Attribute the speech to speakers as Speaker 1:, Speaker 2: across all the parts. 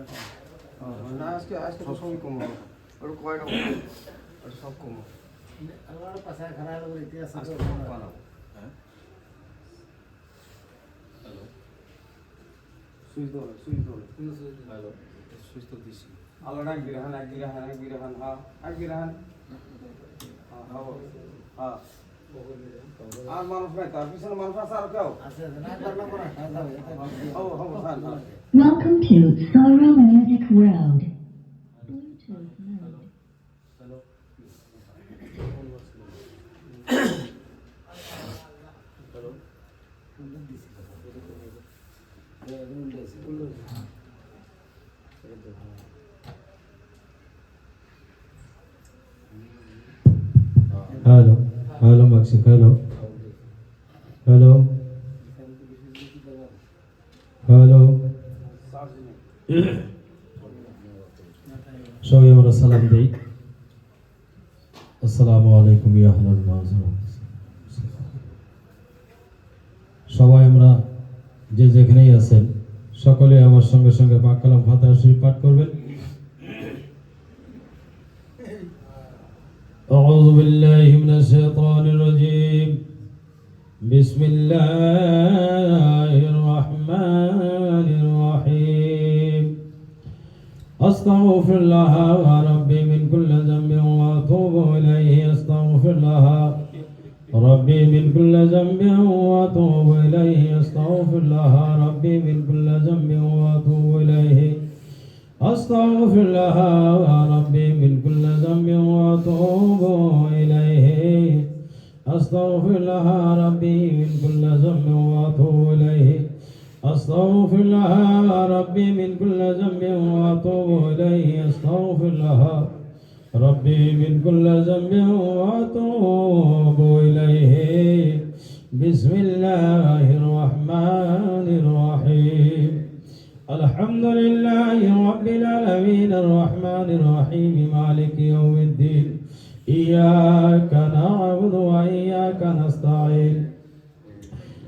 Speaker 1: না আজকে আজকে তো সবই কমো ওটা কয়টা কমো ওটা সব কমো
Speaker 2: আমার পাশে খারাপ করে ইতিহাস
Speaker 1: আজকে সব বানাবো সুইচ ধরো। সুইচ ধরো। হ্যালো? সুইচ তো দিছি। আলো এক বিরাহান এক হ্যাঁ হ্যাঁ হ্যাঁ হ্যাঁ আর মানুষ নাই তার পিছনে মানুষ আছে আর কেউ?
Speaker 2: আছে না করলে হয়ে যাবে
Speaker 1: হব হব হ্যাঁ হ্যাঁ
Speaker 3: Welcome to Sorrow Music World. Bluetooth mode.
Speaker 4: Hello, hello, Maxi, hello. সালাম দেই আসসালামু আলাইকুম ইয়া আহলাল মাযুর সবাই আমরা যে যেখানেই আছেন সকলে আমার সঙ্গে সঙ্গে পাক কালাম ফাতিহা শরীফ পাঠ করবেন أعوذ بالله من الشيطان الرجيم بسم الله الرحمن الرحيم أستغفر الله ربي من كل ذنب وأتوب إليه أستغفر الله ربي من كل ذنب وأتوب إليه أستغفر الله ربي من كل ذنب وأتوب إليه أستغفر الله ربي من كل ذنب وأتوب إليه أستغفر الله ربي من كل ذنب وأتوب إليه أستغفر الله ربي من كل ذنب وأتوب إليه. أستغفر الله ربي من كل ذنب وأتوب إليه. بسم الله الرحمن الرحيم. الحمد لله رب العالمين. الرحمن الرحيم. مالك يوم الدين. إياك نعبد وإياك نستعين.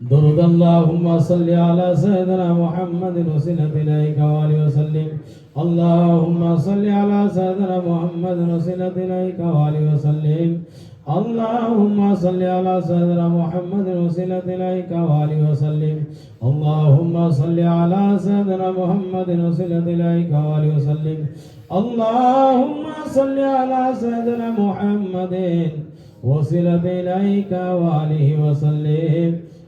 Speaker 4: درد اللهم صل على سيدنا محمد وسلم إليك وآله وسلم. اللهم صل على سيدنا محمد وسلم إليك وآله وسلم. اللهم صل على سيدنا محمد وسلم إليك وآله وسلم. اللهم صل على سيدنا محمد وسلم إليك وآله وسلم. اللهم صل على سيدنا محمد وصلة إليك وآله وسلم.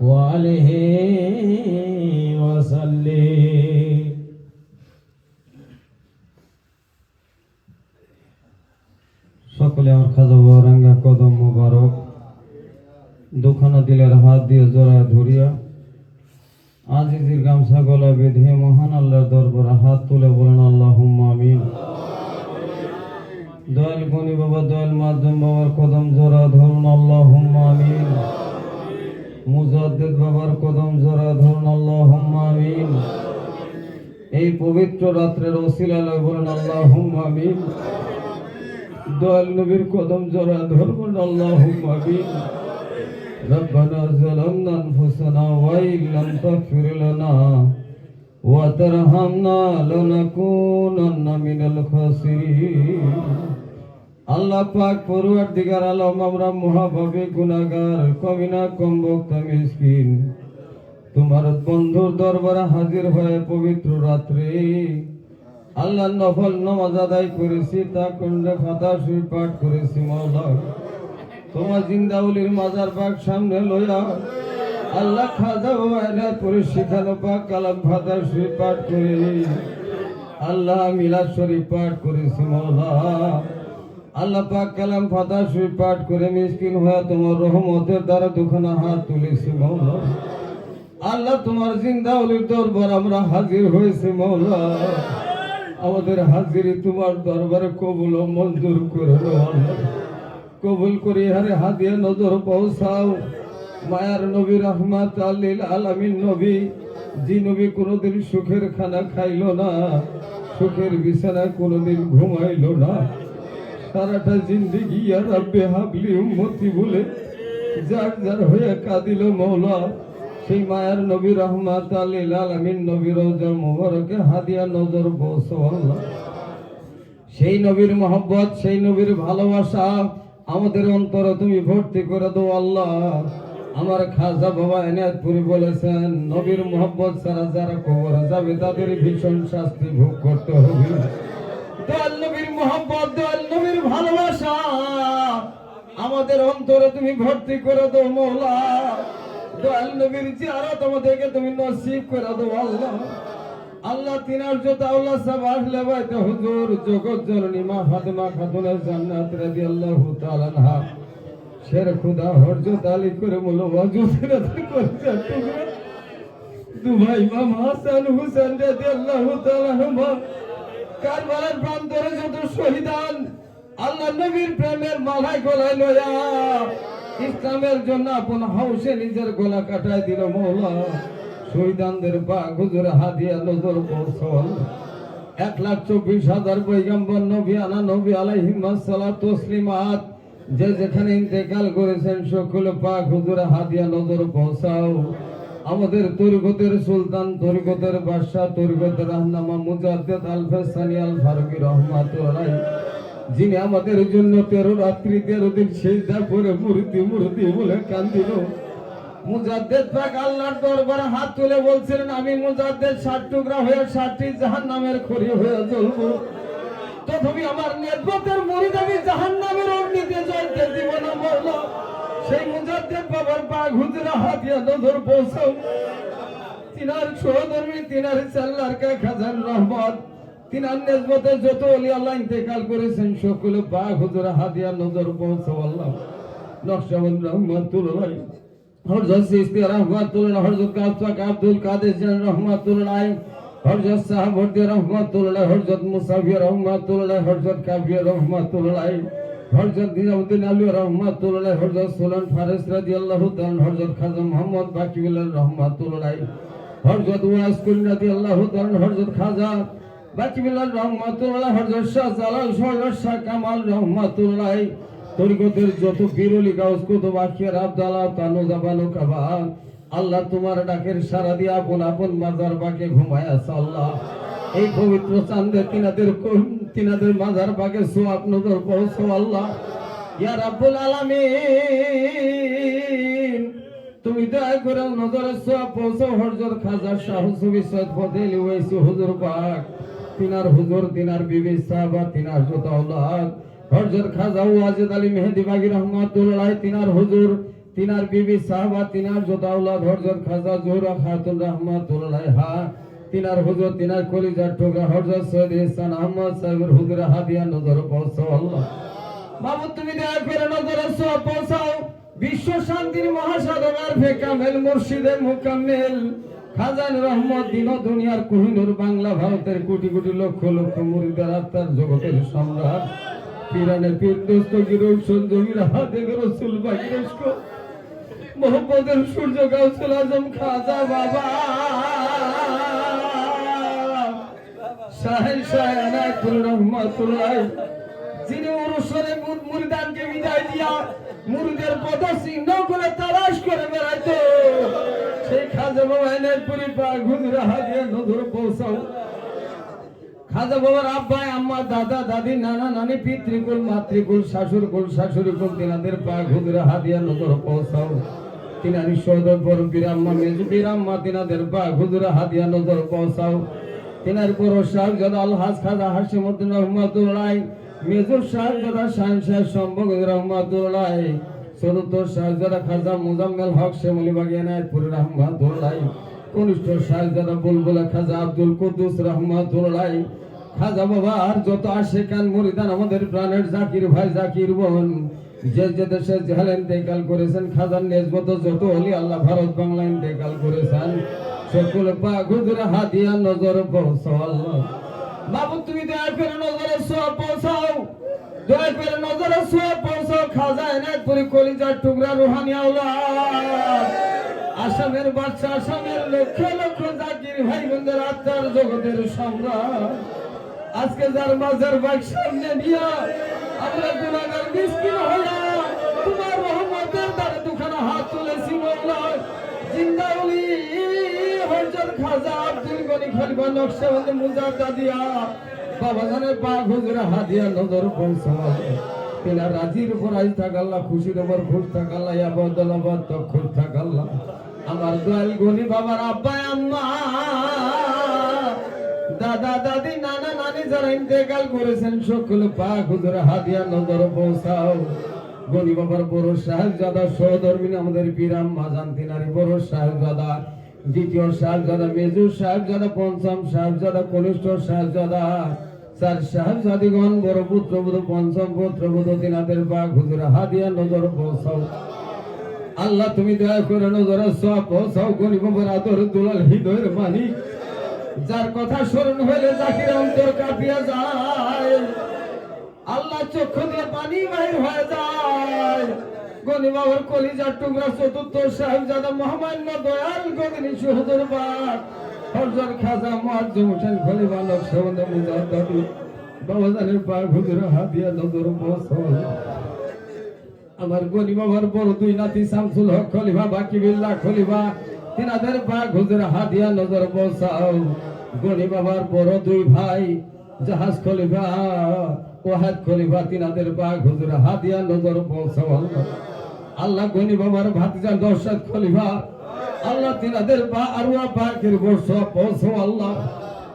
Speaker 4: وآله وسلم
Speaker 5: সকলে আমার খাজা রাঙ্গা কদম মোবারক দুখানা দিলের হাত দিয়ে জোড়ায় ধরিয়া আজিজির গামছা গলা বেঁধে মহান আল্লাহর দরবারে হাত তুলে বলেন আল্লাহ আমিন দয়াল গনি বাবা দয়াল মাধ্যম বাবার কদম জোড়া ধরুন আল্লাহ আমিন মুজাদ্দিদ বাবার কদম জোড়া ধরুন আল্লাহ আমিন এই পবিত্র রাত্রের ওসিলায় বলেন আল্লাহ আমিন দয়াল নবীর কদম জোড়া ধরবেন আল্লাহুম্মা আমিন ربنا ظلمنا أنفسنا وإن لم تغفر لنا وترحمنا لنكونن من الخاسرين আল্লাহ পাক পড়ুয়ার দিগার আলম, আমরা মহাভাবে গুনাগার কমিনা কম বক্তা মিসকিন। তোমার বন্ধুর দরবারে হাজির হয়ে পবিত্র রাত্রে। আল্লাহ নফল নামাজ আদায় করেছি, তা কন্যা ফাতা সুই পাঠ করেছি মাওলা তোমার জিন্দাউলির মাজার পাক সামনে লইয়া আল্লাহ খাজা বাবা করে শিখানো পাক কালাম ফাতা সুই পাঠ করে। আল্লাহ মিলাদ শরীফ পাঠ করেছি মাওলা আল্লাহ পাক কালাম ফাতা সুই পাঠ করে মিসকিন হয়ে তোমার রহমতের দ্বারা দুখানা হাত তুলেছি মাওলা। আল্লাহ, তোমার জিন্দাউলির দরবার আমরা হাজির হয়েছি মাওলা। আমাদের হাজিরি তোমার দরবারে কবুল ও মঞ্জুর করে কবুল করি হারে হাদিয়া নজর পৌঁছাও। মায়ার নবী, রহমাত আল্লিল আলামিন নবী, যে নবী কোনোদিন সুখের খানা খাইলো না, সুখের বিছানায় কোনোদিন ঘুমাইলো না। সারাটা জিন্দিগি আর রাব্বে হাবলি উম্মতি বলে যার যার হয়ে কাঁদিল মৌলা সেই মায়ের নবী রহমাত আল্লিল আলামিন নবী রোজার মোবারকে হাদিয়া নজর বস সেই নবীর মোহব্বত, সেই নবীর ভালোবাসা আমাদের অন্তরে তুমি ভর্তি করে দাও আল্লাহ। আমার খাজা বাবা এনায়তপুরি বলেছেন, নবীর মোহব্বত ছাড়া যারা কবর যাবে তাদের ভীষণ শাস্তি ভোগ করতে হবে। ভালোবাসা। আমাদের অন্তরে তুমি ভর্তি করে দাও মৌলা। দয়াল নবীর জিয়ারত আমাদেরকে তুমি নসিব করে দাও আল্লাহ। আল্লাহ তিনার যত আল্লাহ সব আসলে বাইতে হুজুর জগৎ জননী মা ফাতেমা খাতুনের জান্নাত রাদিয়াল্লাহু তাআলা শের খুদা হরজত আলী করে বলো ওয়াজুদের করে টুকরা। দুভাই ইমাম হাসান হুসেন রাদিয়াল্লাহু তাআলা কারবালার প্রান্তরে যত শহীদান, আল্লাহ নবীর প্রেমের মালাই গলায় লয়া, ইসলামের জন্য আপন হাউসে নিজের গলা কাটায় দিল মৌলা। শহীদানদের পা গুজরে হাদিয়া নজর পৌঁছল এক লাখ চব্বিশ হাজার পৈগম্বর নবী আনা নবী আলাইহিমাসাল্লাহ তসলিমাত যে যেখানে ইন্তেকাল করেছেন, সকল পা হুজুরে হাদিয়া নজর পৌঁছাও আমাদের তরিকতের সুলতান তরিকতের বাদশাহ তরিকতের রাহনামা মুজাদ্দেদ আল ফেসানি আল ফারুকি রহমাতুল্লাহ। যিনি আমাদের জন্য তেরো রাত্রি, তেরো দিন সেজদা করে মূর্তি মূর্তি বলে কান্দিল। মুজাদ্দেদ পাক আল্লাহর দরবারে হাত তুলে বলছিলেন, আমি মুজাদ্দেদ ষাট টুকরা হয়ে ষাটটি জাহান নামের খড়ি হয়ে জ্বলবো। তথাপি আমার নেতৃত্বের মরিদ আমি জাহান্নামের অগ্নিতে জ্বলতে দিব না মৌলা সেই মুজাদ্দেদ বাবার পা হুজরা হাতিয়া নজর তিনার সহধর্মী, তিনার চাল্লার কা খাজান রহমত। তিনার নেজবতে যত অলি আল্লাহ ইন্তেকাল করেছেন, সকলে পা হুজরা হাতিয়া নজর পৌঁছাও আল্লাহ। নকশবন্দ রহমতুল্লাহ হরজত সিস্তি রহমতুল্লাহ হরজত কাফাক আব্দুল কাদের জান রহমতুল্লাহ হরজত সাহাব হরদি রহমতুল্লাহ হরজত মুসাফির রহমতুল্লাহ হরজত কাফির রহমতুল্লাহ হরজত দিনাউদ্দিন আলী রহমতুল্লাহ, হরজত সুলান ফারিস রাদিয়াল্লাহু তাআলা, হরজত খাজা মোহাম্মদ বাকিউল্লাহ রহমতুল্লাহ, হরজত ওয়াস কুল রাদিয়াল্লাহু তাআলা, হরজত খাজা বাকিউল্লাহ রহমতুল্লাহ, হরজত শাহ জালাল হরজত শাহ কামাল রহমতুল্লাহ, তরিকতের যত বিরলি গাউস কুতুব, আখির আব্দাল্লাহ তানু জাবানু কাবা, আল্লাহ তোমার ডাকের সারা দিয়ে আপন আপন মাজার বাকে ঘুমায় আল্লাহ এই পবিত্র চান্দে তিনাদের তিনাদের মাজার বাকে সোয়াব নজর পৌঁছো আল্লাহ ইয়া রাব্বুল আলামিন, তুমি দয়া করে নজরে সোয়াব পৌঁছো হরজত খাজা শাহ সুবি সৈয়দ ফতেল ওয়াইসি হুজুর পাক, তিনার হুজুর, তিনার বিবি সাহাবা, তিনার যত আওলাদ হরজত খাজা ওয়াজিদ আলী মেহেদি বাগি রহমাতুল্লাহ, তিনার হুজুর, তিনার বিবি সাহাবা, তিনার যত আওলাদ হরজত খাজা জোহরা খাতুন রহমাতুল্লাহ হা তিনার হুজুর তিনার কলিজার টুকরা হরজত সৈয়দ ইহসান আহমদ সাহেবের হুজুর হাদিয়া নজর পৌঁছাও। আল্লাহ বাবু, তুমি দয়া করে নজরে সব পৌঁছাও। বিশ্ব শান্তির মহাসাধনার ফেকামেল মুর্শিদে মুকাম্মেল। খাজান রহমত দিন দুনিয়ার কোহিনুর বাংলা, ভারতের কোটি কোটি লক্ষ লক্ষ মুরিদের আত্মার জগতের সম্রাট। পিরানের পীর দোস্ত গিরো সঞ্জমির হাতে রসুল বাগিরস্ক মোহাম্মদের সূর্য, গাউসুল আজম, খাজা বাবা। আব্বাই আম্মা, দাদা, দাদি, নানা, নানি, পিতৃকুল, মাতৃকুল শাশুর কুল শাশুড়ি কুল তিনাদের পা ঘুরে হাদিয়া নজর পৌঁছাও। তিনারি সদর বড় বীরাম্মা মেজু বীরাম্মা তিনাদের পা ঘুরে হাদিয়া নজর পৌঁছাও। তিনার বড় শাহজাদা আলহাজ খাজা হাসিমুদ্দিন রহমাতুল্লাহ, মেজুর শাহজাদা শাহ শাহ সম্ভব রহমাতুল্লাহ, চতুর্থ শাহজাদা খাজা মুজাম্মেল হক শেমলি বাগিয়ানায়তপুর রহমাতুল্লাহ, কনিষ্ঠ শাহজাদা বুলবুলা খাজা আব্দুল কুদ্দুস রহমাতুল্লাহ, খাজা বাবা আর যত আশেকান মুরিদান আমাদের প্রাণের জাকির ভাই জাকির বোন, যে যে দেশে জেহাল ইন্তেকাল করেছেন, খাজার নেজবত যত হলি আল্লাহ ভারত বাংলা ইন্তেকাল করেছেন। সকল পা গুজরা হাদিয়া নজর আল্লাহ বাবু তুমি দয়া করে নজরে সব পৌঁছাও। দয়া করে নজরে সব পৌঁছাও, খাজা এনায়তপুরি কলিজার টুকরা রুহানি আওলাদ আসামের বাচ্চা আসামের লক্ষ লক্ষ জাকির ভাই বোনদের আত্মার জগতের সম্রাট। আজকে যার মাঝের বাগ সামনে নিয়ে, আমরা গুণাগার মিসকিন হইয়া, তোমার রহমতের দ্বারা দুখানা হাত তুলেছি মৌলা জিন্দাউলি, হরজত খাজা আব্দুল গনি খলিফা নকশবন্দ মুজাদ্দা দিয়া বাবা জানের পা হুজুরে হাদিয়া নজর পৌঁছাও তিনার রাজির উপর আজ থাক আল্লাহ খুশির উপর খুশ থাক আল্লাহ ইয়াবদল আবাদ তো খুশ থাক আল্লাহ আমার দয়াল গনি বাবার আব্বা, আম্মা। দাদা, দাদি, নানা, নানি যারা ইন্তেকাল করেছেন, সকল পাক হুজুর হাদিয়া নজর পৌঁছাও। গনি বাবার বড় সাহেবজাদা সহধর্মিনী আমাদের পিরাম মাজান তিনারি বড় সাহেবজাদা। দ্বিতীয় সাহেবজাদা মেজু সাহেবজাদা, পঞ্চম সাহেবজাদা, কনিষ্ঠ সাহেবজাদা। চার সাহেবজাদিগণ, বড় পুত্রবধূ, পঞ্চম পুত্রবধূ তিনাদের পাক হুজুর হাদিয়া নজর পৌঁছাও। আল্লাহ তুমি দয়া করে নজর সব পৌঁছাও গনি বাবার আদর দুলাল হৃদয়ের মালিক যার কথা স্মরণ হইলে জাকির অন্তর কাঁপিয়া যায়। আল্লাহ চক্ষু দিয়ে পানি বাহির হয়ে যায়। গনি বাবার কলিজার টুকরা চতুর্থ সাহেবজাদা মহামান্য দয়াল গগনি সুহদর বাগ। হরজর খাজা মুআজ্জম হোসেন খলিফা নকশবন্দ মুজাদ্দাদু বাবাজানের পাক হুজুর হাদিয়া নজর পৌঁছাও আমার গনি বাবার বড় দুই নাতি শামসুল হক খলিফা, বাকি বিল্লাহ খলিফা, তিনাদের পাক হুজুর হাদিয়া নজর পৌঁছাও গনি বাবার বড় দুই ভাই জাহাজ খলিফা ওয়াহাদ খলিফা তিনাদের পাক, হুজুর হাদিয়া নজর পৌঁছাও আল্লাহ। আল্লাহ গনি বাবার ভাতিজা দর্শক খলিফা। আল্লাহ তিনাদের পা আরুয়া পাকের বর্ষ পৌঁছাও আল্লাহ।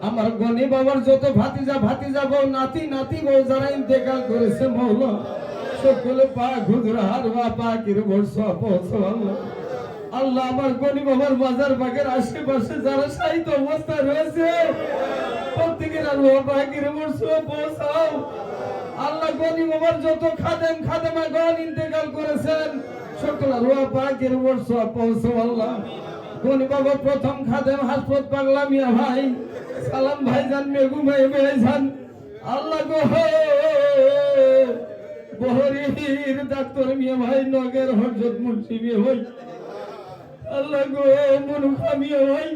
Speaker 5: আমার গনি বাবার যত ভাতিজা ভাতিজা বউ, নাতি নাতি বউ যারা ইন্তেকাল করেছে মৌলা, সকলে পা খুদরা হার বা পাকির বর্ষা পৌঁছাল্লাহ আল্লাহ। আমার গনি বাবার বাজার বাগের আশেপাশে যারা সাহিত্য অবস্থায় রয়েছে প্রত্যেকের আল্লাহ পাকির বর্ষা পৌঁছাও আল্লাহ গনি বাবার যত খাদেম খাদেমা গণ ইন্তেকাল করেছেন, সকল রুয়া পাকের বর্ষ পৌঁছো আল্লাহ? গনি বাবা প্রথম খাদেম হাসপত পাগলা মিয়া ভাই, সালাম ভাই জান মেঘু ভাই মেজান আল্লাহ গো বহরির ডাক্তার মিয়া ভাই, নগের হরজত মুন্সি মিয়া ভাই। আল্লাহ গো মনুখা মিয়া ভাই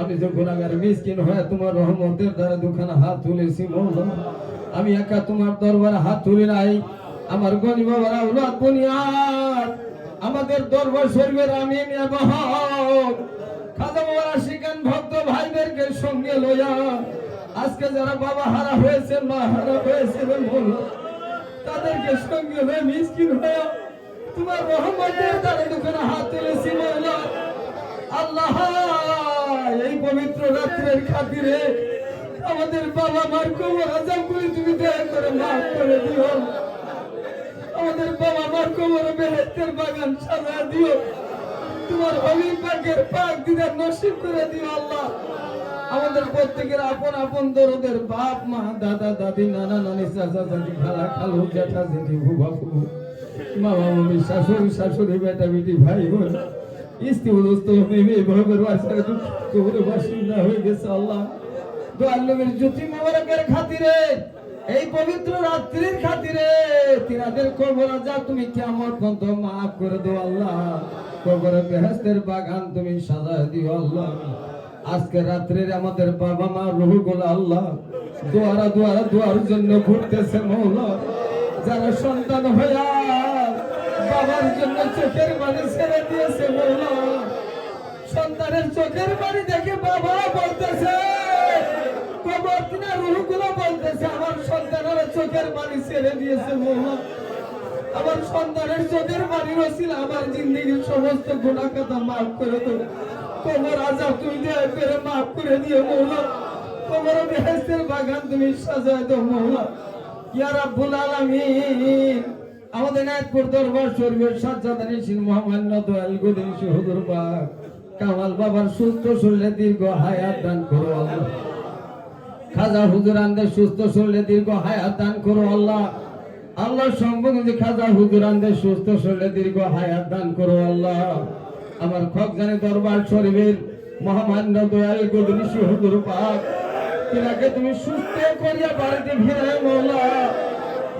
Speaker 5: আমি যখন আগার মিসকিন হয়ে তোমার রহমতের দ্বারা দুখানা হাত তুলেছি আমি একা তোমার দরবারে হাত তুলি নাই। আমার গনি বাবার আউলাদ বুনিয়াদ আমাদের দরবার শরীফের আমিন এবং খাজা বাবার ভক্ত ভাইদেরকে সঙ্গে লইয়া আজকে যারা বাবা হারা হয়েছে মা হারা হয়েছে রে মৌলা, তাদেরকে সঙ্গে হয়ে মিসকিন হয়ে তোমার রহমতের দ্বারা দুখানা হাত তুলেছি মৌলা। আল্লাহ এই পবিত্র রাত্রের খাতিরে আমাদের বাবা মার কোমর আজাম করে তুমি দয়া করে মাফ করে দিও। আমাদের বাবা মার কোমর বেহেস্তের বাগান সাজা দিও। তোমার হলি পাকের পাক দিদার নসিব করে দিও আল্লাহ। আমাদের প্রত্যেকের আপন আপন দরদের বাপ, মা, দাদা, দাদি, নানা, নানি, চাচা, চাচি, খালা, খালু জ্যাঠা জেঠি, ভুবা ফুবু মামা মামি, শাশুড়ি শাশুড়ি, বেটা, বেটি, ভাই, বোন। স্ত্রী, দোস্ত, মেয়ে ভবের বাসার কবরে বাসিন্দা হয়ে গেছে আল্লাহ। দোয়াল্লমের জ্যোতি মোবারকের খাতিরে এই পবিত্র রাত্রির খাতিরে তিনাদের কবর যা তুমি কেমন পর্যন্ত মাফ করে দাও আল্লাহ। কবরে বেহেস্তের বাগান তুমি সাজায় দিও আল্লাহ। আজকে রাত্রির আমাদের বাবা মা রুহুগুলো আল্লাহ। দুয়ারা দুয়ারা দুয়ার জন্য ঘুরতেছে মৌলা। যারা সন্তান হইয়া বাবার জন্য চোখের পানি ছেড়ে দিয়েছে মৌলা। সন্তানের চোখের পানি চোখের পানি ছেড়ে দিয়েছে মৌলা আমার সন্তানের চোখের পানি রসিল আমার জিন্দগির সমস্ত গুণা কথা মাফ করে তো কবর আজাব তুমি দয়া করে মাফ করে দিও মৌলা কবর বেহেস্তের বাগান তুমি সাজায় দাও মৌলা ইয়া রাব্বুল আলামিন। আমাদের নায়কপুর দরবার শরীফের সাজ্জাদানি সিন মহামান্য দয়াল গদিন হুজুর পাক কামাল বাবার সুস্থ শরীরে দীর্ঘ হায়াত দান করো আল্লাহ। খাজা হুজুর আনদের সুস্থ শরীরে দীর্ঘ হায়াত দান করো আল্লাহ। আল্লাহ সম্পর্কে খাজা হুজুর আনদের সুস্থ শরীরে দীর্ঘ হায়াত দান করো আল্লাহ। আমার খকজানি দরবার শরীফের মহামান্য দয়াল গদিনী হুজুর পাক, তিনাকে তুমি সুস্থ করিয়া বাড়িতে ফিরে মৌলা।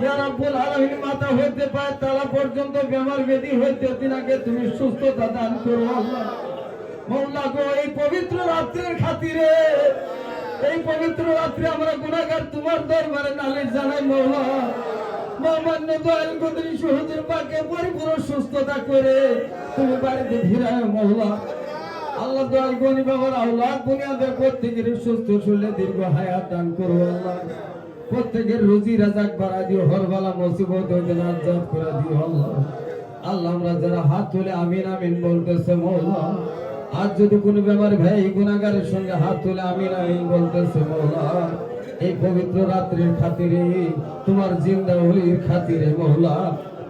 Speaker 5: ইয়া রাব্বুল আলামিন, মাথা হইতে পায় তারা পর্যন্ত বেমার বেদি হইতে তিনাকে তুমি সুস্থতা দান করো আল্লাহ। মৌলা গো, এই পবিত্র রাত্রের খাতিরে এই পবিত্র রাত্রে আমরা গুনাহগার তোমার দরবারে নালিশ জানাই পরিপূর্ণ সুস্থতা করে তুমি আল্লাহ প্রত্যেকের সুস্থ করো, আল্লাহ। প্রত্যেকের রুজি রাজাক বাড়া দিও, হরবালা মুসিবত করে দিও, আল্লাহ। আল্লাহ আমরা যারা হাত তুলে আমিন আমিন বলতেছে মৌলা আজ যদি কোনো ব্যাপার ভাই গুনাগারের সঙ্গে হাত তুলে আমি আমিন বলতেছে, মৌলা। এই পবিত্র রাত্রির খাতিরে তোমার জিন্দা হলির খাতিরে, মৌলা।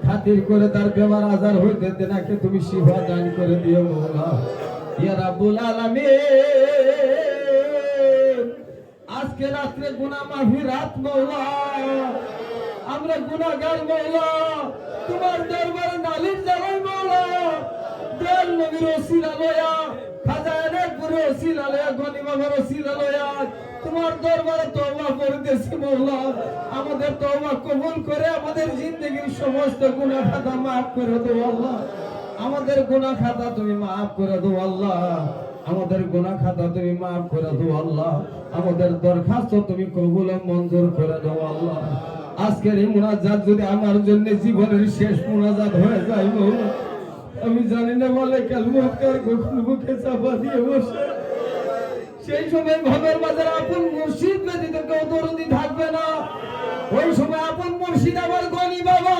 Speaker 5: খাতির করে তার বেমার আজার হইতে তেনাকে তুমি শিফা দান করে দিও, মৌলা। ইয়া রাব্বুল আলামিন। আজকে রাত্রে গুনা মাফি রাত, মৌলা। আমরা গুনাহগার মৌলা। তোমার দরবারে নালিশ জানাই, মৌলা। নবীর খাজানের গনি তোমার দরবারে তওবা করতেছি মৌলা। আমাদের তওবা কবুল করে আমাদের সমস্ত গুনাহ খাতা মাফ করে দাও আল্লাহ। আমাদের গুনাহ খাতা তুমি মাফ করে দাও আল্লাহ। আমাদের গুনাহ খাতা তুমি মাফ করে দাও আল্লাহ। আমাদের দরখাস্ত তুমি কবুল মঞ্জুর করে দাও আল্লাহ। আজকের এই মোনাজাত যদি আমার জন্য জীবনের শেষ মোনাজাত হয়ে যায় আমি জানি না বলে কালমতকার কখন বুকে চাপা দিয়ে বসে। সেই সময় ভবের বাজার আপন মুর্শিদ ব্যতীত কেউ দরদি থাকবে না। ওই সময় আপন মুর্শিদ আবার গনি বাবা।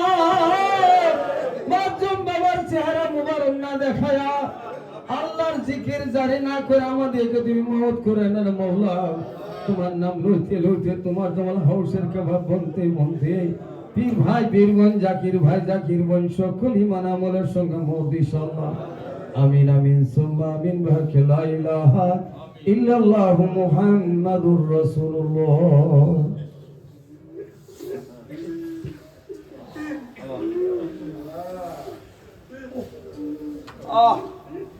Speaker 5: মাধ্যম বাবার চেহারা মুবারক না দেখায়া আল্লাহর জিকির জারি না করে আমাদেরকে তুমি মহৎ করে না মৌলা তোমার নাম লইতে লইতে তোমার তোমার হাউসের কাবাব বনতে বনতে পীর ভাই বীরগণ, জাকির ভাই, জাকির বোন সকল ইমান আমলের সঙ্গে মোদি সাল্লাহ আমিন আমিন, সুম্মা, আমিন ভাকে লা ইলাহা ইল্লাল্লাহ মুহাম্মাদুর রাসূলুল্লাহ। আহ।